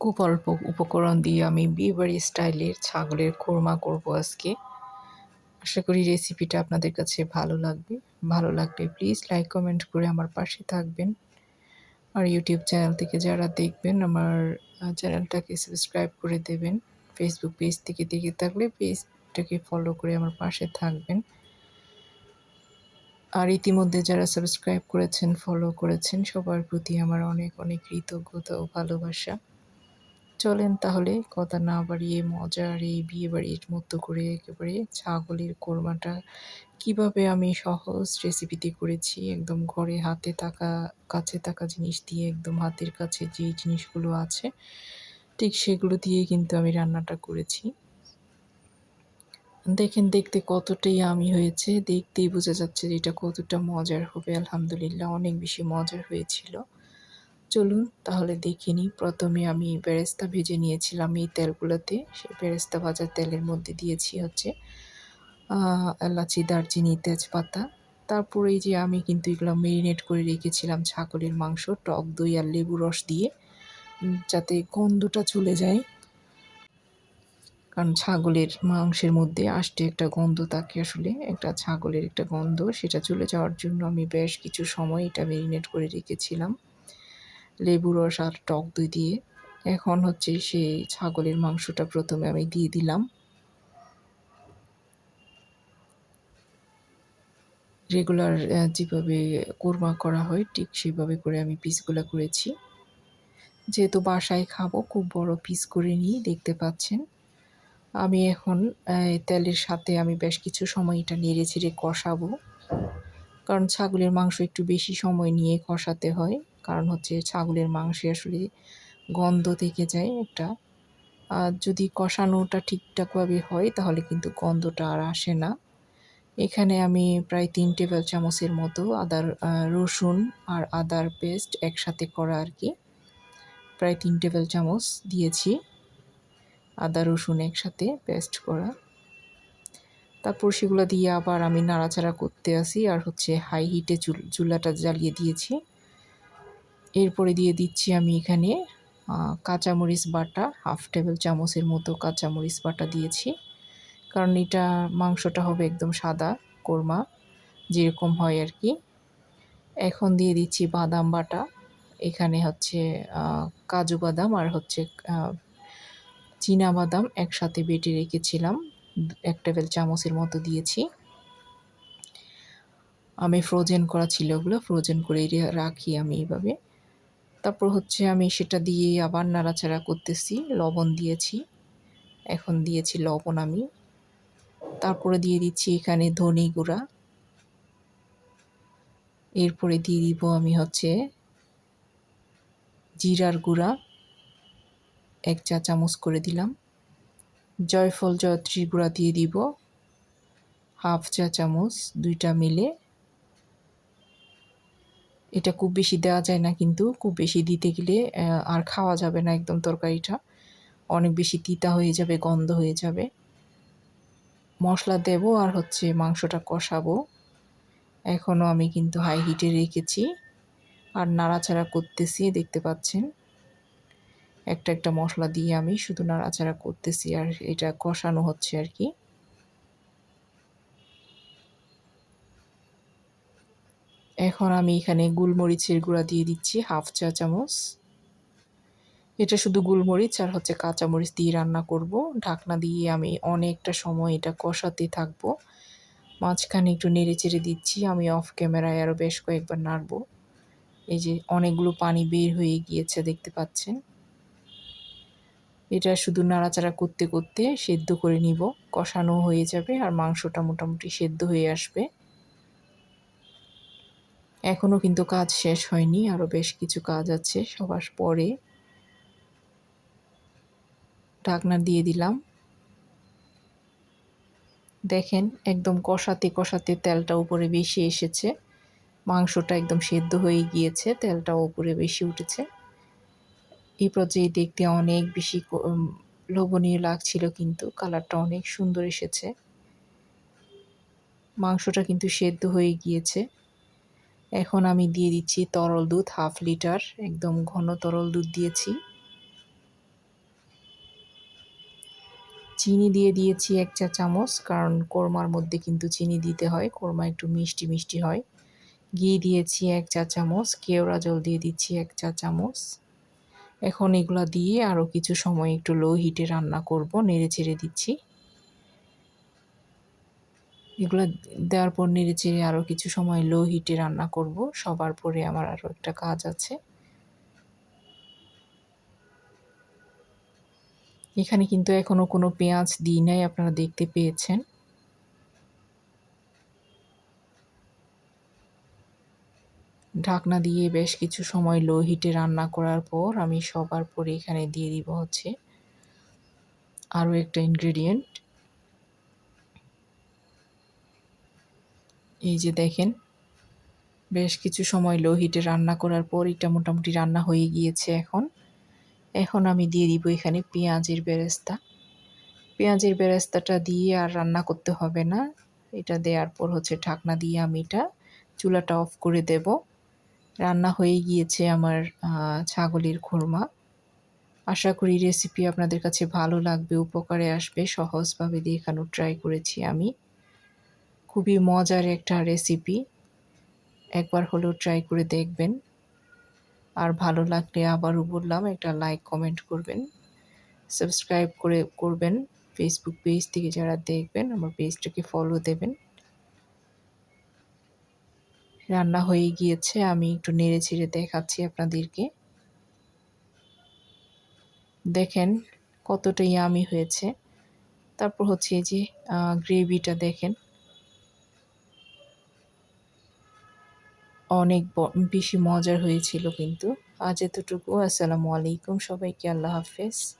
খুব অল্প উপকরণ দিয়ে আমি বিয়েবাড়ি স্টাইলের ছাগলের কোরমা করব আজকে। আশা করি রেসিপিটা আপনাদের কাছে ভালো লাগবে। ভালো লাগলে প্লিজ লাইক, কমেন্ট করে আমার পাশে থাকবেন। আর ইউটিউব চ্যানেল থেকে যারা দেখবেন, আমার চ্যানেলটাকে সাবস্ক্রাইব করে দেবেন। ফেসবুক পেজ থেকে দেখে থাকলে পেজটাকে ফলো করে আমার পাশে থাকবেন। আর ইতিমধ্যে যারা সাবস্ক্রাইব করেছেন ফলো করেছেন, সবার প্রতি আমার অনেক অনেক কৃতজ্ঞতা ও ভালোবাসা। চলেন তাহলে কথা না বাড়িয়ে মজার এই বিয়ে বাড়ির মতো করে একেবারে ছাগলের কোরমাটা কীভাবে আমি সহজ রেসিপিতে করেছি, একদম ঘরে হাতে থাকা, কাছে থাকা জিনিস দিয়ে, একদম হাতের কাছে যে জিনিসগুলো আছে, ঠিক সেগুলো দিয়ে কিন্তু আমি রান্নাটা করেছি। দেখেন দেখতে কতটাই আমি হয়েছে, দেখতেই বোঝা যাচ্ছে যে এটা কতটা মজার হবে, আলহামদুলিল্লাহ অনেক বেশি মজার হয়েছিল। চলুন তাহলে দেখে নিই। প্রথমে আমি বেরেস্তা ভেজে নিয়েছিলাম এই তেলগুলোতে। সেই বেরেস্তা ভাজার তেলের মধ্যে দিয়েছি হচ্ছে এলাচি, দারচিনি, তেজপাতা। তারপরে যে আমি কিন্তু এগুলো মেরিনেট করে রেখেছিলাম ছাগলের মাংস, টক দই আর লেবু রস দিয়ে যাতে গন্ধটা চলে যায়। কারণ ছাগলের মাংসের মধ্যে আষ্টে একটা গন্ধ থাকে আসলে, একটা ছাগলের একটা গন্ধ, সেটা চলে যাওয়ার জন্য আমি বেশ কিছু সময় এটা মেরিনেট করে রেখেছিলাম। লেবু রস আর টক দই দিয়ে। এখন হচ্ছে সেই ছাগলের মাংসটা প্রথমে আমি দিয়ে দিলাম। রেগুলার যেভাবে কোরমা করা হয়, ঠিক সেভাবে করে আমি পিসগুলো করেছি। যেহেতু বাসায় খাব, খুব বড় পিস করে নিয়ে দেখতে পাচ্ছেন। আমি এখন তেলের সাথে আমি বেশ কিছু সময় এটা নেড়ে ছেড়ে কষাবো। কারণ ছাগলের মাংস একটু বেশি সময় নিয়ে কষাতে হয়। কারণ হচ্ছে ছাগলের মাংসে আসলে গন্ধ থেকে যায় একটা। আর যদি কষানোটা ঠিকঠাকভাবে হয় তাহলে কিন্তু গন্ধটা আর আসে না। এখানে আমি প্রায় তিন টেবিল চামচের মতো আদার রসুন আর আদার পেস্ট একসাথে করা আর কি। প্রায় তিন টেবিল চামচ দিয়েছি। আদা, রসুন একসাথে পেস্ট করা। তারপর সেগুলো দিয়ে আবার আমি নাড়াচাড়া করতে আসি আর হচ্ছে হাই হিটে চুল, চুলাটা জ্বালিয়ে দিয়েছি। এরপরে দিয়ে দিচ্ছি আমি এখানে কাঁচামরিচ বাটা, হাফ টেবিল চামচের মতো কাঁচামরিচ বাটা দিয়েছি। কারণ এটা মাংসটা হবে একদম সাদা কোরমা, যেরকম হয় আর কি। এখন দিয়ে দিচ্ছি বাদাম বাটা, এখানে হচ্ছে কাজু বাদাম আর হচ্ছে চীনা বাদাম একসাথে বেটে রেখেছিলাম, এক টেবিল চামচের মতো দিয়েছি। আমি ফ্রোজেন করা ছিল ওগুলো ফ্রোজেন করে রাখি আমি এইভাবে। তারপর হচ্ছে আমি সেটা দিয়ে আবার নাড়াচাড়া করতেছি, লবণ দিয়েছি। এখন দিয়েছি লবণ আমি। তারপরে দিয়ে দিচ্ছি এখানে ধনে গুঁড়া। এরপরে দিয়ে দিব আমি হচ্ছে জিরার গুঁড়া। এক চা চামচ করে দিলাম। জয়ফল জয়ত্রী গুঁড়া দিয়ে দিব। হাফ চা চামচ, দুইটা মিলে এটা খুব বেশি দেওয়া যায় না কিন্তু খুব বেশি দিতে গেলে আর খাওয়া যাবে না একদম তরকারিটা। অনেক বেশি তিতা হয়ে যাবে, গন্ধ হয়ে যাবে। মশলা দেব আর হচ্ছে মাংসটা কষাবো। এখনও আমি কিন্তু হাই হিটে রেখেছি। আর নাড়াচাড়া করতেছি, দেখতে পাচ্ছেন? একটা একটা মশলা দিয়ে আমি শুধু নাড়াচাড়া করতেছি আর এটা কষানো হচ্ছে আর কি। এখন আমি এখানে গুলমরিচের গুঁড়া দিয়ে দিচ্ছি, হাফ চা চামচ। এটা শুধু গুলমরিচ আর হচ্ছে কাঁচামরিচ দিয়ে রান্না করব। ঢাকনা দিয়ে আমি অনেকটা সময় এটা কষাতে থাকব। মাঝখানে একটু নেড়ে চেড়ে দিচ্ছি, আমি অফ ক্যামেরায় আরও বেশ কয়েকবার নাড়ব। এই যে অনেকগুলো পানি বের হয়ে গিয়েছে, দেখতে পাচ্ছেন? এটা শুধু নাড়াচাড়া করতে করতে সেদ্ধ করে নিব। কষানো হয়ে যাবে আর মাংসটা মোটামুটি সেদ্ধ হয়ে আসবে। এখনও কিন্তু কাজ শেষ হয়নি আরও বেশ কিছু কাজ আছে, সবার পরে ঢাকনা দিয়ে দিলাম। দেখেন, একদম কষাতে কষাতে তেলটা উপরে বেশি এসেছে। মাংসটা একদম সেদ্ধ হয়ে গিয়েছে, তেলটাও উপরে বেশি উঠেছে। এই পর্যায়ে দেখতে অনেক বেশি লোভনীয় লাগছিল কিন্তু, কালারটা অনেক সুন্দর এসেছে। মাংসটা কিন্তু সেদ্ধ হয়ে গিয়েছে। এখন আমি দিয়ে দিচ্ছি তরল দুধ, হাফ লিটার, একদম ঘন তরল দুধ দিয়েছি। চিনি দিয়ে দিয়েছি এক চা চামচ, কারণ কোরমার মধ্যে কিন্তু চিনি দিতে হয়, কোরমা একটু মিষ্টি মিষ্টি হয়। ঘি দিয়েছি এক চা চামচ, কেওড়া জল দিয়ে দিচ্ছি এক চা চামচ। এখন এগুলো দিয়ে আরও কিছু সময় একটু লো হিটে রান্না করব, নেড়ে ছেড়ে দিচ্ছি। এগুলো দেওয়ার পর নেড়ে আরও কিছু সময় লো হিটে রান্না করব। সবার পরে আমার আরও একটা কাজ আছে। এখানে কিন্তু এখনও কোনো পেঁয়াজ দিই নাই, আপনারা দেখতে পেয়েছেন। ঢাকনা দিয়ে বেশ কিছু সময় লো হিটে রান্না করার পর আমি সবার পরে এখানে দিয়ে দিব হচ্ছে আরও একটা ইনগ্রেডিয়েন্ট এই যে দেখেন, বেশ কিছু সময় লো হিটে রান্না করার পর এটা মোটামুটি রান্না হয়ে গিয়েছে এখন। এখন আমি দিয়ে দিব এখানে পেঁয়াজের বেরেস্তা। পেঁয়াজের বেরেস্তাটা দিয়ে আর রান্না করতে হবে না। এটা দেওয়ার পর হচ্ছে ঢাকনা দিয়ে আমি এটা চুলাটা অফ করে দেব। রান্না হয়ে গিয়েছে আমার ছাগলের খুরমা। আশা করি রেসিপি আপনাদের কাছে ভালো লাগবে, উপকারে আসবে, সহজভাবে দিয়ে দেখানো ট্রাই করেছি আমি। খুবই মজার একটা রেসিপি একবার হলেও ট্রাই করে দেখবেন। আর ভালো লাগলে আবারও বললাম, একটা লাইক কমেন্ট করবেন। সাবস্ক্রাইব করে করবেন। ফেসবুক পেজ থেকে যারা দেখবেন, আমার পেজটাকে ফলো দেবেন। রান্না হয়ে গিয়েছে, আমি একটু নেড়ে ছেড়ে দেখাচ্ছি আপনাদেরকে। দেখেন কতটা ইয়ামি হয়েছে। তারপর হচ্ছে যে গ্রেভিটা দেখেন। অনেক বেশি মজার হয়েছিল কিন্তু। আজ এতটুকু। আসসালামু আলাইকুম সবাইকে। আল্লাহ হাফেজ।